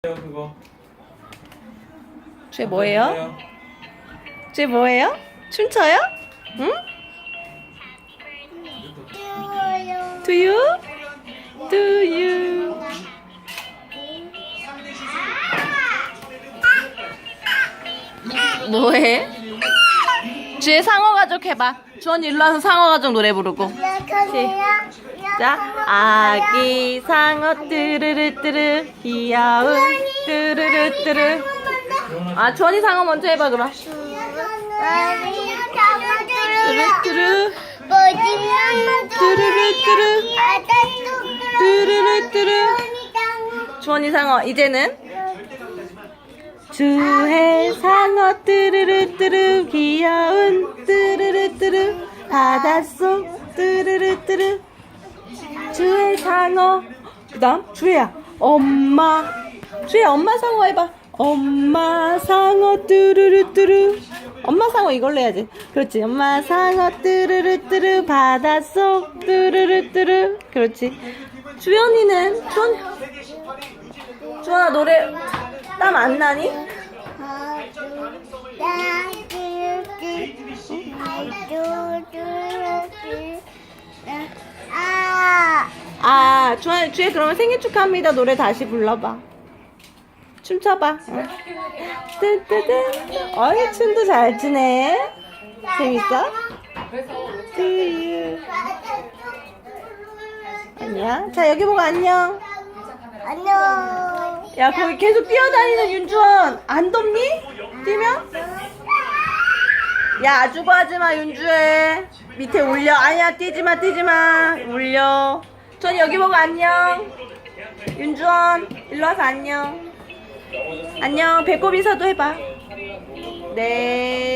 그거. 쟤 뭐예요? 쟤 뭐예요? 춤춰요? 응? Do you? Do you? 뭐해? 쟤 상어 가족 해봐. 주원 일로 와서 상어 가족 노래 부르고. 자, 아기 상어 뚜르르 뚜르 귀여운 뚜르르 뚜르. 아, 주원이 상어 먼저 해봐 그럼. 뚜르 뚜르 뚜르르 뚜르 뚜르르 뚜르. 주원이 상어 이제는 주해 상어 뚜르르 뚜르 귀여운 뚜르르 뚜르 바닷속 뚜르르 뚜르 주해 상어 그다음 주혜야 엄마. 주혜야 엄마 상어 해봐. 엄마 상어 뚜르르 뚜르 엄마 상어 이걸로 해야지. 그렇지. 엄마 상어 뚜르르 뚜르 바닷속 뚜르르 뚜르 그렇지. 주연이는 주연 주연아 노래 땀 안 나니? 아, 아 주연 주혜 그러면 생일 축하합니다 노래 다시 불러봐 춤춰봐 응. 뜨뜨뜨 어이 춤도 잘 추네 재밌어? 안녕 자 여기 보고 안녕. 야 거기 계속 뛰어다니는 윤주원. 안 덥니? 뛰면? 야 아주고 하지마 윤주혜 밑에 올려. 아니야 뛰지마 뛰지마. 올려. 전 여기 보고 안녕. 윤주원 일로 와서 안녕. 안녕. 배꼽 인사도 해봐. 네